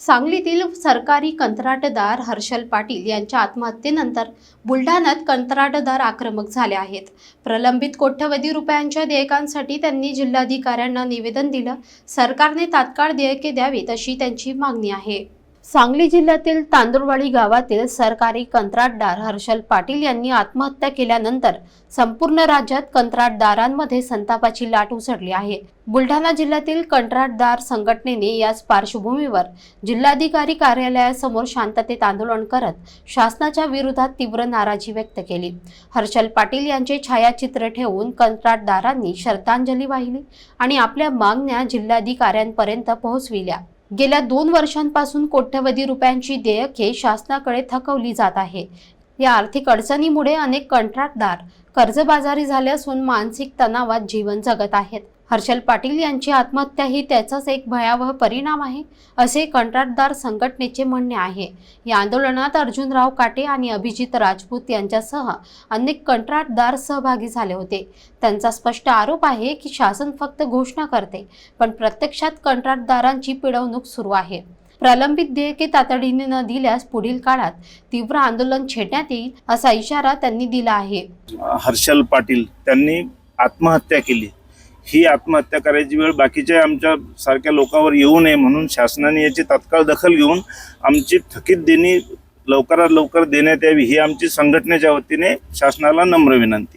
सांगलीतील सरकारी कंत्राटदार हर्षल पाटील यांच्या आत्महत्येनंतर बुलढाण्यात कंत्राटदार आक्रमक झाले आहेत. प्रलंबित कोट्यवधी रुपयांच्या देयकांसाठी त्यांनी जिल्हाधिकाऱ्यांना निवेदन दिलं. सरकारने तात्काळ देयके द्यावीत अशी त्यांची मागणी आहे. सांगली जिल्ह्यातील तांदुळवाडी गावातील सरकारी कंत्राटदार हर्षल पाटील यांनी आत्महत्या केल्यानंतर संपूर्ण राज्यात कंत्राटदारांमध्ये संतापाची लाट उसळली आहे. बुलढाणा जिल्ह्यातील कंत्राटदार संघटनेने याच पार्श्वभूमीवर जिल्हाधिकारी कार्यालयासमोर शांततेत आंदोलन करत शासनाच्या विरोधात तीव्र नाराजी व्यक्त केली. हर्षल पाटील यांचे छायाचित्र ठेवून कंत्राटदारांनी श्रद्धांजली वाहिली आणि आपल्या मागण्या जिल्हाधिकाऱ्यांपर्यंत पोहोचविल्या. गेल्या दोन वर्षांपासून कोट्यवधी रुपयांची देयके शासनाकडे थकवली जात आहे. या आर्थिक अडचणीमुळे अनेक कंत्राटदार कर्जबाजारी झाले असून मानसिक तणावात जीवन जगत आहेत. हर्षल पाटील यांची आत्महत्या ही त्याचाच एक भयावह परिणाम आहे असे कंत्राटदार संघटनेचे म्हणणे आहे. या आंदोलनात अर्जुनराव काटे आणि अभिजित राजपूत यांच्यासह अनेक कंत्राटदार सहभागी झाले होते. त्यांचा स्पष्ट आरोप आहे की शासन फक्त घोषणा करते पण प्रत्यक्षात कंत्राटदारांची पिळवणूक सुरू आहे. प्रलंबित देयके तातडीने न दिल्यास पुढील काळात तीव्र आंदोलन छेडण्यात येईल असा इशारा त्यांनी दिला आहे. हर्षल पाटील त्यांनी आत्महत्या केली. ही आत्महत्या करायची वेळ बाकीच्या आमच्या सारख्या लोकांवर येऊ नये म्हणून शासनाने याची तात्काळ दखल घेऊन आमची थकीत देणी लवकरात लवकर देण्यात यावी ही आमची संघटनेच्या वतीने शासनाला नम्र विनंती.